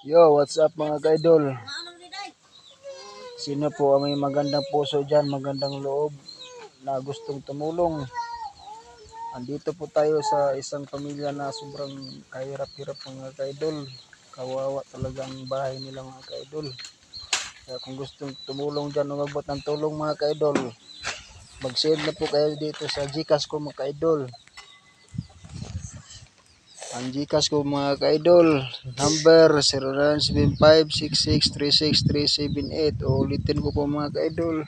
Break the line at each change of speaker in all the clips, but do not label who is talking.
Yo, what's up mga kaidol? Sino po ang may magandang puso dyan, magandang loob na gustong tumulong? Andito po tayo sa isang pamilya na sobrang kahirap-hirap mga kaidol. Kawawa talaga ang bahay nila mga kaidol. Kaya kung gustong tumulong dyan, umabot ng tulong mga kaidol, mag-send na po kayo dito sa Gcash ko mga kaidol. Ang Gcash ko mga ka-idol, number 0975-6636-378 o ulitin ko po mga ka-idol,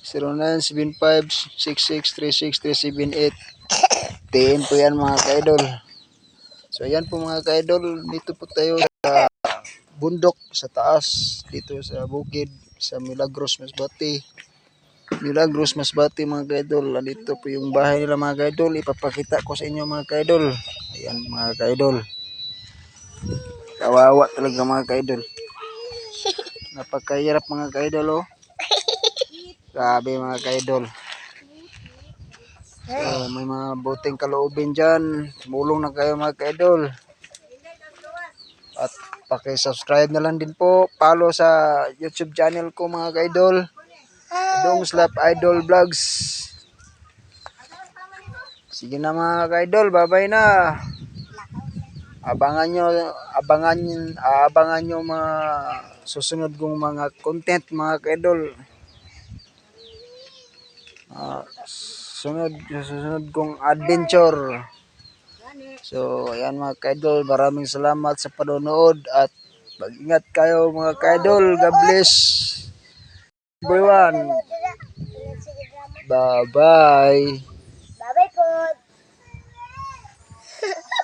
0975-6636-378 TN po yan mga ka-idol. So yan po mga ka-idol, dito po tayo sa bundok, sa taas, dito sa bukid, sa Milagros Masbate. Milagros Masbate mga ka-idol, dito po yung bahay nila mga ka-idol, ipapakita ko sa inyo mga ka-idol. Ayan mga ka-idol. Kawawa talaga mga ka-idol. Napakahirap mga ka-idol oh. Grabe mga ka-idol. So, may mga buting kaloobin dyan. Tumulong na kayo mga ka-idol. At paki-subscribe na lang din po. Follow sa YouTube channel ko mga ka-idol. Dong Slap Idol Vlogs. Sige na mga ka-idol, bye-bye na. Abangan nyo, abangan, abangan nyo mga susunod kong mga content mga ka-idol. Ah, sunod, susunod kong adventure. So, ayan mga ka-idol, maraming salamat sa panonood at mag-ingat kayo mga ka-idol. God bless everyone. Bye-bye.